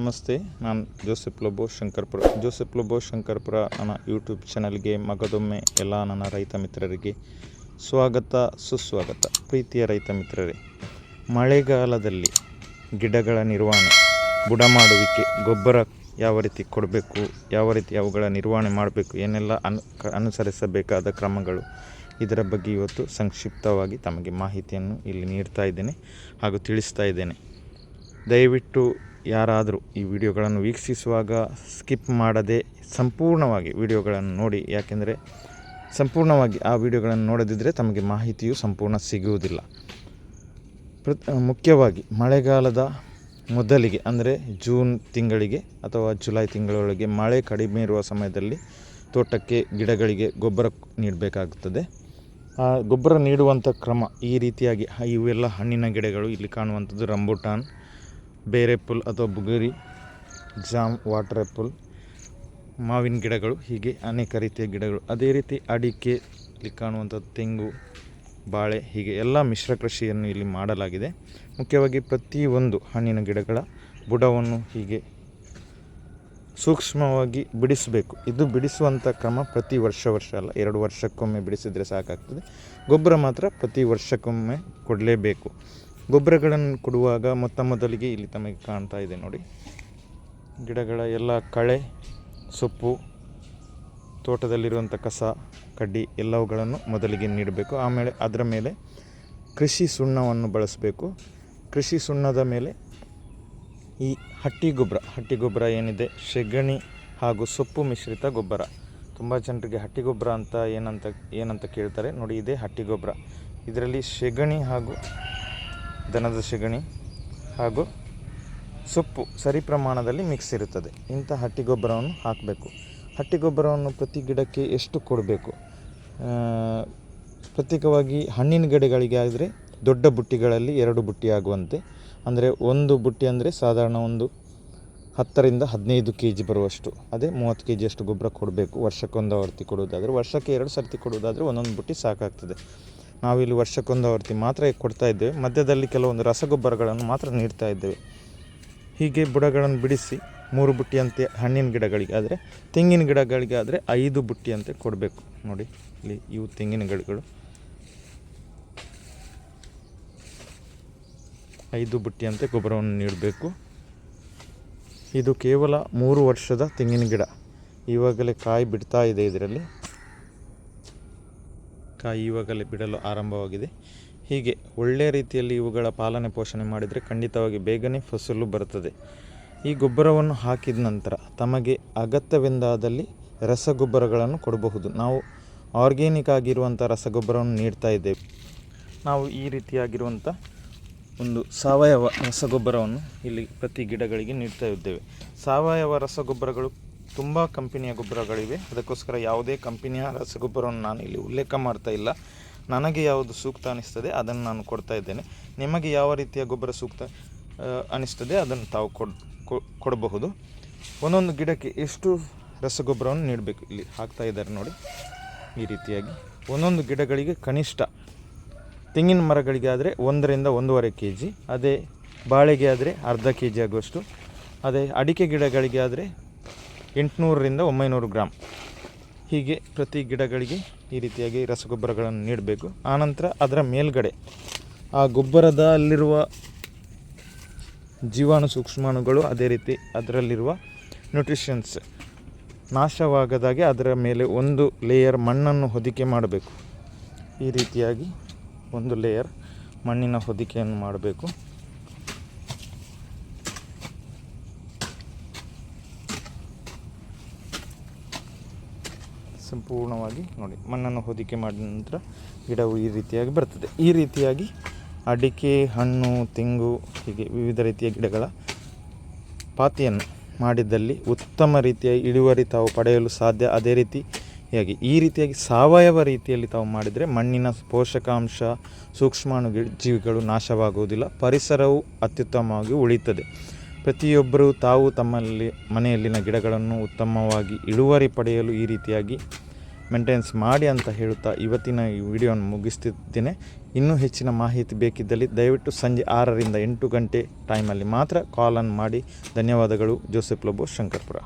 ನಮಸ್ತೆ, ನಾನು ಜೋಸೆಫ್ ಲೋಬೋ ಶಂಕರ್ಪುರ. ಜೋಸೆಫ್ ಲೋಬೋ ಶಂಕರ್ಪುರ ನನ್ನ ಯೂಟ್ಯೂಬ್ ಚಾನಲ್ಗೆ ಮಗದೊಮ್ಮೆ ಎಲ್ಲ ನನ್ನ ರೈತ ಮಿತ್ರರಿಗೆ ಸ್ವಾಗತ, ಸುಸ್ವಾಗತ. ಪ್ರೀತಿಯ ರೈತ ಮಿತ್ರರೇ, ಮಳೆಗಾಲದಲ್ಲಿ ಗಿಡಗಳ ನಿರ್ವಹಣೆ ಬುಡ ಮಾಡುವಿಕೆ ಗೊಬ್ಬರ ಯಾವ ರೀತಿ ಕೊಡಬೇಕು, ಯಾವ ರೀತಿ ಅವುಗಳ ನಿರ್ವಹಣೆ ಮಾಡಬೇಕು, ಏನೆಲ್ಲ ಅನು ಅನುಸರಿಸಬೇಕಾದ ಕ್ರಮಗಳು, ಇದರ ಬಗ್ಗೆ ಇವತ್ತು ಸಂಕ್ಷಿಪ್ತವಾಗಿ ತಮಗೆ ಮಾಹಿತಿಯನ್ನು ಇಲ್ಲಿ ನೀಡ್ತಾ ಇದ್ದೇನೆ ಹಾಗೂ ತಿಳಿಸ್ತಾ ಇದ್ದೇನೆ. ದಯವಿಟ್ಟು ಯಾರಾದರೂ ಈ ವಿಡಿಯೋಗಳನ್ನು ವೀಕ್ಷಿಸುವಾಗ ಸ್ಕಿಪ್ ಮಾಡದೆ ಸಂಪೂರ್ಣವಾಗಿ ವಿಡಿಯೋಗಳನ್ನು ನೋಡಿ. ಯಾಕೆಂದರೆ ಸಂಪೂರ್ಣವಾಗಿ ಆ ವಿಡಿಯೋಗಳನ್ನು ನೋಡದಿದ್ದರೆ ತಮಗೆ ಮಾಹಿತಿಯು ಸಂಪೂರ್ಣ ಸಿಗುವುದಿಲ್ಲ. ಪ್ರ ಮುಖ್ಯವಾಗಿ ಮಳೆಗಾಲದ ಮೊದಲಿಗೆ, ಅಂದರೆ ಜೂನ್ ತಿಂಗಳಿಗೆ ಅಥವಾ ಜುಲೈ ತಿಂಗಳೊಳಗೆ ಮಳೆ ಕಡಿಮೆ ಇರುವ ಸಮಯದಲ್ಲಿ ತೋಟಕ್ಕೆ ಗಿಡಗಳಿಗೆ ಗೊಬ್ಬರ ನೀಡಬೇಕಾಗುತ್ತದೆ. ಆ ಗೊಬ್ಬರ ನೀಡುವಂಥ ಕ್ರಮ ಈ ರೀತಿಯಾಗಿ ಇವೆಲ್ಲ ಹಣ್ಣಿನ ಗಿಡಗಳು ಇಲ್ಲಿ ಕಾಣುವಂಥದ್ದು ರಂಬುಟಾನ್ ಬೇರೆ ಪುಲ್ ಅಥವಾ ಬುಗುರಿ, ಜಾಮ್ ವಾಟರ್ ಆ್ಯಪಲ್ ಮಾವಿನ ಗಿಡಗಳು, ಹೀಗೆ ಅನೇಕ ರೀತಿಯ ಗಿಡಗಳು. ಅದೇ ರೀತಿ ಅಡಿಕೆ ಇಲ್ಲಿ ಕಾಣುವಂಥ ತೆಂಗು, ಬಾಳೆ, ಹೀಗೆ ಎಲ್ಲ ಮಿಶ್ರ ಕೃಷಿಯನ್ನು ಇಲ್ಲಿ ಮಾಡಲಾಗಿದೆ. ಮುಖ್ಯವಾಗಿ ಪ್ರತಿಯೊಂದು ಹಣ್ಣಿನ ಗಿಡಗಳ ಬುಡವನ್ನು ಹೀಗೆ ಸೂಕ್ಷ್ಮವಾಗಿ ಬಿಡಿಸಬೇಕು. ಇದು ಬಿಡಿಸುವಂಥ ಕ್ರಮ ಪ್ರತಿ ವರ್ಷ ವರ್ಷ ಅಲ್ಲ, ಎರಡು ವರ್ಷಕ್ಕೊಮ್ಮೆ ಬಿಡಿಸಿದರೆ ಸಾಕಾಗ್ತದೆ. ಗೊಬ್ಬರ ಮಾತ್ರ ಪ್ರತಿ ವರ್ಷಕ್ಕೊಮ್ಮೆ ಕೊಡಲೇಬೇಕು. ಗೊಬ್ಬರಗಳನ್ನು ಕೊಡುವಾಗ ಮೊತ್ತ ಮೊದಲಿಗೆ ಇಲ್ಲಿ ತಮಗೆ ಕಾಣ್ತಾ ಇದೆ ನೋಡಿ. ಗಿಡಗಳ ಎಲ್ಲ ಕಳೆ, ಸೊಪ್ಪು, ತೋಟದಲ್ಲಿರುವಂಥ ಕಸ, ಕಡ್ಡಿ ಎಲ್ಲವುಗಳನ್ನು ಮೊದಲಿಗೆ ನೀಡಬೇಕು. ಆಮೇಲೆ ಅದರ ಮೇಲೆ ಕೃಷಿ ಸುಣ್ಣವನ್ನು ಬಳಸಬೇಕು. ಕೃಷಿ ಸುಣ್ಣದ ಮೇಲೆ ಈ ಹಟ್ಟಿ ಗೊಬ್ಬರ ಹಟ್ಟಿ ಗೊಬ್ಬರ ಏನಿದೆ? ಸೆಗಣಿ ಹಾಗೂ ಸೊಪ್ಪು ಮಿಶ್ರಿತ ಗೊಬ್ಬರ. ತುಂಬ ಜನರಿಗೆ ಹಟ್ಟಿ ಗೊಬ್ಬರ ಅಂತ ಏನಂತ ಏನಂತ ಕೇಳ್ತಾರೆ. ನೋಡಿ, ಇದೇ ಹಟ್ಟಿ ಗೊಬ್ಬರ. ಇದರಲ್ಲಿ ಸೆಗಣಿ ಹಾಗೂ ದನದ ಸೆಗಣಿ ಹಾಗೂ ಸೊಪ್ಪು ಸರಿ ಪ್ರಮಾಣದಲ್ಲಿ ಮಿಕ್ಸ್ ಇರುತ್ತದೆ. ಇಂಥ ಹಟ್ಟಿ ಗೊಬ್ಬರವನ್ನು ಹಾಕಬೇಕು. ಹಟ್ಟಿ ಗೊಬ್ಬರವನ್ನು ಪ್ರತಿ ಗಿಡಕ್ಕೆ ಎಷ್ಟು ಕೊಡಬೇಕು? ಪ್ರತ್ಯೇಕವಾಗಿ ಹಣ್ಣಿನ ಗಿಡಗಳಿಗೆ ಆದರೆ ದೊಡ್ಡ ಬುಟ್ಟಿಗಳಲ್ಲಿ ಎರಡು ಬುಟ್ಟಿ ಆಗುವಂತೆ. ಅಂದರೆ ಒಂದು ಬುಟ್ಟಿ ಅಂದರೆ ಸಾಧಾರಣ ಒಂದು ಹತ್ತರಿಂದ ಹದಿನೈದು ಕೆ ಜಿ ಬರುವಷ್ಟು. ಅದೇ ಮೂವತ್ತು ಕೆ ಜಿಯಷ್ಟು ಗೊಬ್ಬರ ಕೊಡಬೇಕು. ವರ್ಷಕ್ಕೊಂದು ಆವರ್ತಿ ಕೊಡುವುದಾದರೆ, ವರ್ಷಕ್ಕೆ ಎರಡು ಸರ್ತಿ ಕೊಡುವುದಾದರೆ ಒಂದೊಂದು ಬುಟ್ಟಿ ಸಾಕಾಗ್ತದೆ. ನಾವಿಲ್ಲಿ ವರ್ಷಕ್ಕೊಂದು ಆವರ್ತಿ ಮಾತ್ರ ಕೊಡ್ತಾ ಇದ್ದೇವೆ. ಮಧ್ಯದಲ್ಲಿ ಕೆಲವೊಂದು ರಸಗೊಬ್ಬರಗಳನ್ನು ಮಾತ್ರ ನೀಡ್ತಾ ಇದ್ದೇವೆ. ಹೀಗೆ ಬುಡಗಳನ್ನು ಬಿಡಿಸಿ ಮೂರು ಬುಟ್ಟಿಯಂತೆ ಹಣ್ಣಿನ ಗಿಡಗಳಿಗೆ ಆದರೆ, ತೆಂಗಿನ ಗಿಡಗಳಿಗೆ ಆದರೆ ಐದು ಬುಟ್ಟಿಯಂತೆ ಕೊಡಬೇಕು. ನೋಡಿ, ಇಲ್ಲಿ ಇವು ತೆಂಗಿನ ಗಿಡಗಳು. ಐದು ಬುಟ್ಟಿಯಂತೆ ಗೊಬ್ಬರವನ್ನು ನೀಡಬೇಕು. ಇದು ಕೇವಲ ಮೂರು ವರ್ಷದ ತೆಂಗಿನ ಗಿಡ. ಇವಾಗಲೇ ಕಾಯಿ ಬಿಡ್ತಾ ಇದೆ ಇದರಲ್ಲಿ. ಕಾಯಿ ಇವಾಗಲೇ ಬಿಡಲು ಆರಂಭವಾಗಿದೆ. ಹೀಗೆ ಒಳ್ಳೆಯ ರೀತಿಯಲ್ಲಿ ಇವುಗಳ ಪಾಲನೆ ಪೋಷಣೆ ಮಾಡಿದರೆ ಖಂಡಿತವಾಗಿ ಬೇಗನೆ ಫಸಲು ಬರುತ್ತದೆ. ಈ ಗೊಬ್ಬರವನ್ನು ಹಾಕಿದ ನಂತರ ತಮಗೆ ಅಗತ್ಯವೆಂದಾದಲ್ಲಿ ರಸಗೊಬ್ಬರಗಳನ್ನು ಕೊಡಬಹುದು. ನಾವು ಆರ್ಗ್ಯಾನಿಕ್ ಆಗಿರುವಂಥ ರಸಗೊಬ್ಬರವನ್ನು ನೀಡ್ತಾ ಇದ್ದೇವೆ. ನಾವು ಈ ರೀತಿಯಾಗಿರುವಂಥ ಒಂದು ಸಾವಯವ ರಸಗೊಬ್ಬರವನ್ನು ಇಲ್ಲಿ ಪ್ರತಿ ಗಿಡಗಳಿಗೆ ನೀಡ್ತಾ ಇದ್ದೇವೆ. ಸಾವಯವ ರಸಗೊಬ್ಬರಗಳು ತುಂಬ ಕಂಪನಿಯ ಗೊಬ್ಬರಗಳಿವೆ. ಅದಕ್ಕೋಸ್ಕರ ಯಾವುದೇ ಕಂಪನಿಯ ರಸಗೊಬ್ಬರವನ್ನು ನಾನು ಇಲ್ಲಿ ಉಲ್ಲೇಖ ಮಾಡ್ತಾ ಇಲ್ಲ. ನನಗೆ ಯಾವುದು ಸೂಕ್ತ ಅನಿಸ್ತದೆ, ಅದನ್ನು ನಾನು ಕೊಡ್ತಾ ಇದ್ದೇನೆ. ನಿಮಗೆ ಯಾವ ರೀತಿಯ ಗೊಬ್ಬರ ಸೂಕ್ತ ಅನಿಸ್ತದೆ ಅದನ್ನು ತಾವು ಕೊಡಬಹುದು. ಒಂದೊಂದು ಗಿಡಕ್ಕೆ ಎಷ್ಟು ರಸಗೊಬ್ಬರವನ್ನು ನೀಡಬೇಕು? ಇಲ್ಲಿ ಹಾಕ್ತಾ ಇದ್ದಾರೆ ನೋಡಿ. ಈ ರೀತಿಯಾಗಿ ಒಂದೊಂದು ಗಿಡಗಳಿಗೆ ಕನಿಷ್ಠ ತೆಂಗಿನ ಮರಗಳಿಗೆ ಆದರೆ ಒಂದರಿಂದ ಒಂದೂವರೆ ಕೆ ಜಿ ಅದೇ ಬಾಳೆಗೆ ಆದರೆ ಅರ್ಧ ಕೆ ಜಿ ಆಗುವಷ್ಟು, ಅದೇ ಅಡಿಕೆ ಗಿಡಗಳಿಗೆ ಆದರೆ ಎಂಟುನೂರರಿಂದ ಒಂಬೈನೂರು ಗ್ರಾಮ್ ಹೀಗೆ ಪ್ರತಿ ಗಿಡಗಳಿಗೆ ಈ ರೀತಿಯಾಗಿ ರಸಗೊಬ್ಬರಗಳನ್ನು ನೀಡಬೇಕು. ಆನಂತರ ಅದರ ಮೇಲ್ಗಡೆ ಆ ಗೊಬ್ಬರದ ಅಲ್ಲಿರುವ ಜೀವಾಣು ಸೂಕ್ಷ್ಮಾಣುಗಳು ಅದೇ ರೀತಿ ಅದರಲ್ಲಿರುವ ನ್ಯೂಟ್ರಿಷನ್ಸ್ ನಾಶವಾಗದಾಗೆ ಅದರ ಮೇಲೆ ಒಂದು ಲೇಯರ್ ಮಣ್ಣನ್ನು ಹೊದಿಕೆ ಮಾಡಬೇಕು. ಈ ರೀತಿಯಾಗಿ ಒಂದು ಲೇಯರ್ ಮಣ್ಣಿನ ಹೊದಿಕೆಯನ್ನು ಮಾಡಬೇಕು. ಸಂಪೂರ್ಣವಾಗಿ ನೋಡಿ, ಮಣ್ಣನ್ನು ಹೊದಿಕೆ ಮಾಡಿದ ನಂತರ ಗಿಡವು ಈ ರೀತಿಯಾಗಿ ಬರ್ತದೆ. ಈ ರೀತಿಯಾಗಿ ಅಡಿಕೆ, ಹಣ್ಣು, ತೆಂಗು, ಹೀಗೆ ವಿವಿಧ ರೀತಿಯ ಗಿಡಗಳ ಪಾತಿಯನ್ನು ಮಾಡಿದ್ದಲ್ಲಿ ಉತ್ತಮ ರೀತಿಯ ಇಳುವರಿ ತಾವು ಪಡೆಯಲು ಸಾಧ್ಯ. ಅದೇ ರೀತಿಯಾಗಿ, ಈ ರೀತಿಯಾಗಿ ಸಾವಯವ ರೀತಿಯಲ್ಲಿ ತಾವು ಮಾಡಿದರೆ ಮಣ್ಣಿನ ಪೋಷಕಾಂಶ, ಸೂಕ್ಷ್ಮಾಣು ಜೀವಿಗಳು ನಾಶವಾಗುವುದಿಲ್ಲ. ಪರಿಸರವು ಅತ್ಯುತ್ತಮವಾಗಿ ಉಳಿಯುತ್ತದೆ. ಪ್ರತಿಯೊಬ್ಬರು ತಾವು ತಮ್ಮಲ್ಲಿ, ಮನೆಯಲ್ಲಿನ ಗಿಡಗಳನ್ನು ಉತ್ತಮವಾಗಿ ಇಳುವರಿ ಪಡೆಯಲು ಈ ರೀತಿಯಾಗಿ ಮೇಂಟೆನೆನ್ಸ್ ಮಾಡಿ ಅಂತ ಹೇಳುತ್ತಾ ಇವತ್ತಿನ ಈ ವಿಡಿಯೋನ ಮುಗಿಸ್ತಿದ್ದೇನೆ. ಇನ್ನೂ ಹೆಚ್ಚಿನ ಮಾಹಿತಿ ಬೇಕಿದ್ದಲ್ಲಿ ದಯವಿಟ್ಟು ಸಂಜೆ ಆರರಿಂದ ಎಂಟು ಗಂಟೆ ಟೈಮಲ್ಲಿ ಮಾತ್ರ ಕಾಲನ್ನು ಮಾಡಿ. ಧನ್ಯವಾದಗಳು. ಜೋಸೆಫ್ ಲೋಬೋ, ಶಂಕರ್ಪುರ.